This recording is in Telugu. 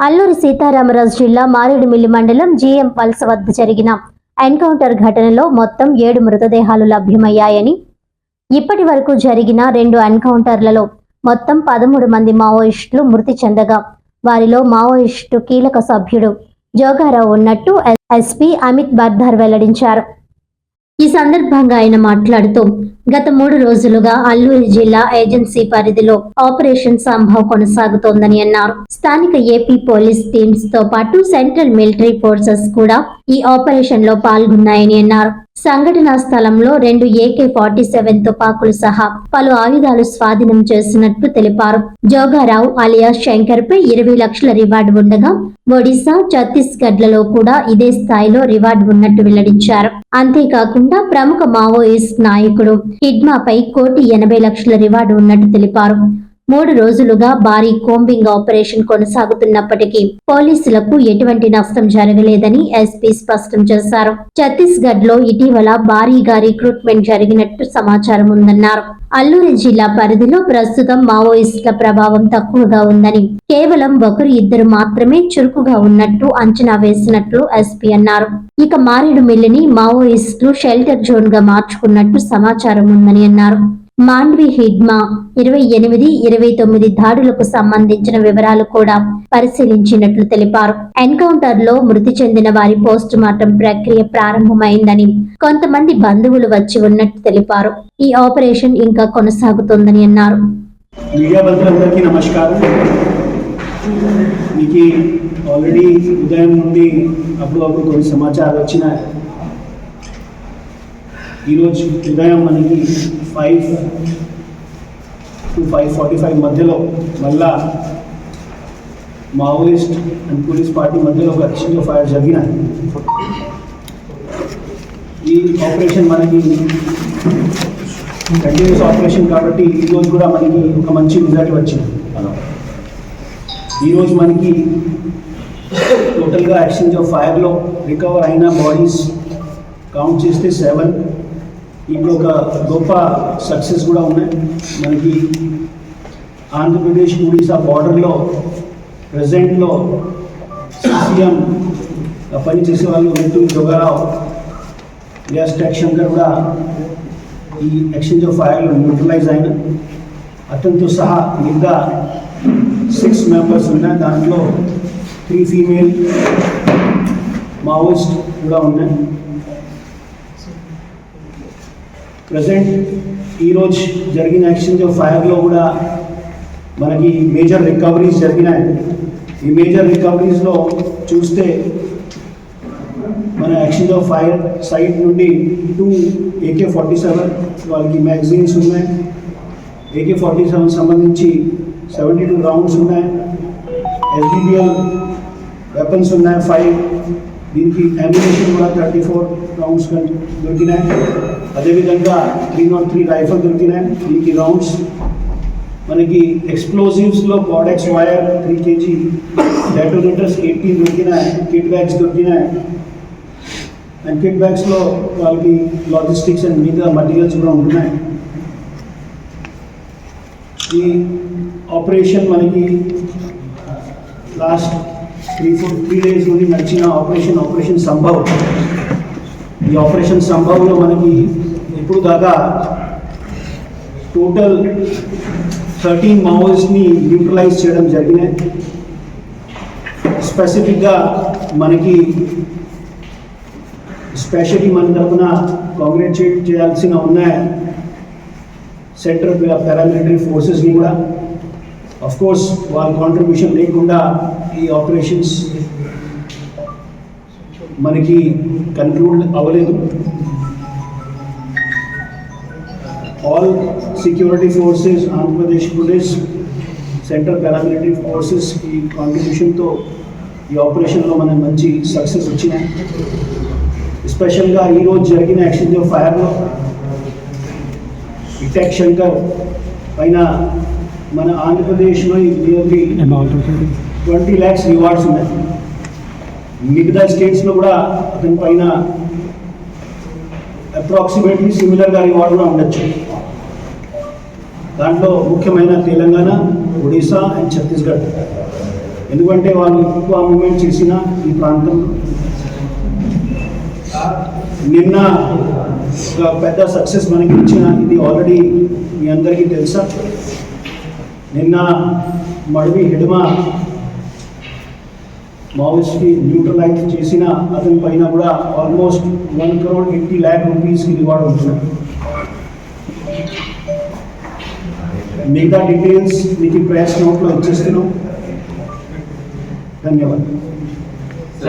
అల్లూరి సీతారామరాజు జిల్లా మారేడుమిల్లి మండలం జీఎం పల్స్ వద్ద జరిగిన ఎన్కౌంటర్ ఘటనలో మొత్తం ఏడు మృతదేహాలు లభ్యమయ్యాయని ఇప్పటి వరకు జరిగిన రెండు ఎన్కౌంటర్లలో మొత్తం పదమూడు మంది మావోయిస్టులు మృతి చెందగా వారిలో మావోయిస్టు కీలక సభ్యుడు జోగారావు ఉన్నట్టు ఎస్పీ అమిత్ బర్ధర్ వెల్లడించారు. ఈ సందర్భంగా ఆయన మాట్లాడుతూ గత మూడు రోజులుగా అల్లూరి జిల్లా ఏజెన్సీ పరిధిలో ఆపరేషన్ సంభవ్ కొనసాగుతోందని అన్నారు. స్థానిక ఏపీ పోలీస్ టీమ్స్తో పాటు సెంట్రల్ మిలిటరీ ఫోర్సెస్ కూడా ఈ ఆపరేషన్లో పాల్గొన్నాయని అన్నారు. సంఘటనా స్థలంలో రెండు ఏకే ఫార్టీ సెవెన్ తుపాకులు సహా పలు ఆయుధాలు స్వాధీనం చేసినట్టు తెలిపారు. జోగారావు అలియా శంకర్ పై ఇరవై లక్షల రివార్డు ఉండగా ఒడిశా ఛత్తీస్గఢ్లలో కూడా ఇదే స్థాయిలో రివార్డు ఉన్నట్టు వెల్లడించారు. అంతేకాకుండా ప్రముఖ మావోయిస్ట్ నాయకుడు కిడ్మాపై కోటి ఎనభై లక్షల రివార్డు ఉన్నట్టు తెలిపారు. మూడు రోజులుగా భారీ కోంబింగ్ ఆపరేషన్ కొనసాగుతున్నప్పటికీ పోలీసులకు ఎటువంటి నష్టం జరగలేదని ఎస్పీ స్పష్టం చేశారు. ఛత్తీస్గఢ్లో ఇటీవల భారీగా రిక్రూట్మెంట్ జరిగినట్టు సమాచారం ఉందన్నారు. అల్లూరి జిల్లా పరిధిలో ప్రస్తుతం మావోయిస్టుల ప్రభావం తక్కువగా ఉందని కేవలం ఒకరు ఇద్దరు మాత్రమే చురుకుగా ఉన్నట్టు అంచనా వేసినట్లు ఎస్పీ అన్నారు. ఇక మారేడుమిల్లిని మావోయిస్టులు షెల్టర్ జోన్గా మార్చుకున్నట్టు సమాచారం ఉందని అన్నారు. మాండ్వి హిడ్మా ఇరవై ఎనిమిది ఇరవై తొమ్మిది దాడులకు సంబంధించిన వివరాలు కూడా పరిశీలించినట్లు తెలిపారు. ఎన్కౌంటర్లో మృతి చెందిన వారి పోస్ట్ మార్టం ప్రక్రియ ప్రారంభమైందని కొంతమంది బంధువులు వచ్చి ఉన్నట్టు తెలిపారు. ఈ ఆపరేషన్ ఇంకా కొనసాగుతోందని అన్నారు. మీకు ఆల్రెడీ ఉదయం నుండి అప్పుడు అప్పుడు కొన్ని సమాచారాలు వచ్చినాయి. ఈరోజు ఉదయం మనకి five to five forty five మధ్యలో మళ్ళా మావోయిస్ట్ అండ్ పోలీస్ పార్టీ మధ్యలో ఒక ఎక్స్చేంజ్ ఆఫ్ ఫైర్ జరిగినాయి ఈ ఆపరేషన్ మనకి కంటిన్యూస్ ఆపరేషన్ కాబట్టి ఈరోజు కూడా మనకి ఒక మంచి రిజల్ట్ వచ్చింది. ఈరోజు మనకి టోటల్గా ఎక్స్చేంజ్ ఆఫ్ ఫైర్లో రికవర్ అయిన బాడీస్ కౌంట్ చేస్తే సెవెన్ ఇప్పుడు ఒక గొప్ప సక్సెస్ కూడా ఉన్నాయి మనకి ఆంధ్రప్రదేశ్ ఒడిశా బార్డర్లో ప్రజెంట్లో సీఎం పనిచేసే వాళ్ళు వెంటూ జోగారావు గ్యాస్ ట్యాక్ శంకర్ కూడా ఈ ఎక్స్చేంజ్ ఆఫ్ ఫైర్లో న్యూట్రలైజ్ అయిన అతనితో సహా మిగతా సిక్స్ మెంబర్స్ ఉన్నాయి దాంట్లో త్రీ ఫీమేల్ మావోయిస్ట్ కూడా ఉన్నాయి. ప్రజెంట్ ఈరోజు జరిగిన ఎక్స్చేంజ్ ఆఫ్ ఫైర్లో కూడా మనకి మేజర్ రికవరీస్ జరిగినాయి. ఈ మేజర్ రికవరీస్లో చూస్తే మన ఎక్స్చేంజ్ ఆఫ్ ఫైర్ సైట్ నుండి టూ ఏకే ఫార్టీ సెవెన్ వాళ్ళకి మ్యాగజైన్స్ ఉన్నాయి. ఏకే ఫార్టీ సెవెన్ సంబంధించి సెవెంటీ టూ రౌండ్స్ ఉన్నాయి. ఎస్బిబిఎల్ వెపన్స్ ఉన్నాయి ఫైవ్ దీనికి అమ్యునేషన్ కూడా థర్టీ ఫోర్ రౌండ్స్ దొరికినాయి అదేవిధంగా త్రీ నాట్ త్రీ రైఫల్ దొరికినాయి దీనికి రౌండ్స్ మనకి ఎక్స్ప్లోజివ్స్లో Cordtex wire three KG detonators eighteen దొరికినాయి కిట్ బ్యాగ్స్ దొరికినాయి అండ్ కిట్ బ్యాగ్స్లో వాళ్ళకి లాజిస్టిక్స్ అండ్ మిగతా మటీరియల్స్ కూడా ఉంటున్నాయి ఈ ఆపరేషన్ మనకి last three four three days నుండి నడిచిన ఆపరేషన్ ఆపరేషన్ సంభవ్. ఈ ఆపరేషన్ సంభవ్లో మనకి ఇప్పుడు దాకా టోటల్ థర్టీన్ మావోయిస్ట్ని న్యూట్రలైజ్ చేయడం జరిగినాయి. స్పెసిఫిక్గా మనకి స్పెషల్లీ మన తరఫున కాంగ్రాచులేట్ చేయాల్సిన ఉన్నాయి. సెంట్రల్ పారామిలిటరీ ఫోర్సెస్ని కూడా. కోర్స్ వాళ్ళ కాంట్రిబ్యూషన్ లేకుండా ఈ ఆపరేషన్స్ మనకి కన్క్లూడ్ అవ్వలేదు. All security forces Andhra Pradesh police central paramilitary forces ఈ కాంట్రిబ్యూషన్తో ఈ ఆపరేషన్లో మనకి మంచి సక్సెస్ వచ్చినాయి. ఎస్పెషల్గా ఈరోజు జరిగిన ఎక్స్చేంజ్ ఆఫ్ ఫైర్లో ఇటెక్ శంకర్ పైన మన ఆంధ్రప్రదేశ్లో నియర్లీ ట్వంటీ ల్యాక్స్ రివార్డ్స్ ఉన్నాయి. మిగతా స్టేట్స్లో కూడా అతని పైన అప్రాక్సిమేట్లీ సిమిలర్గా రివార్డ్ కూడా ఉండొచ్చు. దాంట్లో ముఖ్యమైన తెలంగాణ ఒడిశా అండ్ ఛత్తీస్గఢ్. ఎందుకంటే వాళ్ళు ఎక్కువ మూమెంట్ చేసిన ఈ ప్రాంతంలో నిన్న ఒక పెద్ద సక్సెస్ మనకి ఇచ్చిన ఇది ఆల్రెడీ మీ అందరికీ తెలుసా? నిన్న మడవి హిడమ మావోయిస్ట్కి న్యూట్రలైజ్ చేసిన అతని పైన కూడా almost one crore eighty lakh రూపీస్కి రివార్డ్ ఉంటున్నాయి మిగతా డీటెయిల్స్ మీకు ఈ ప్రెస్ నోట్లో ఇచ్చేస్తున్నాం. ధన్యవాదాలు.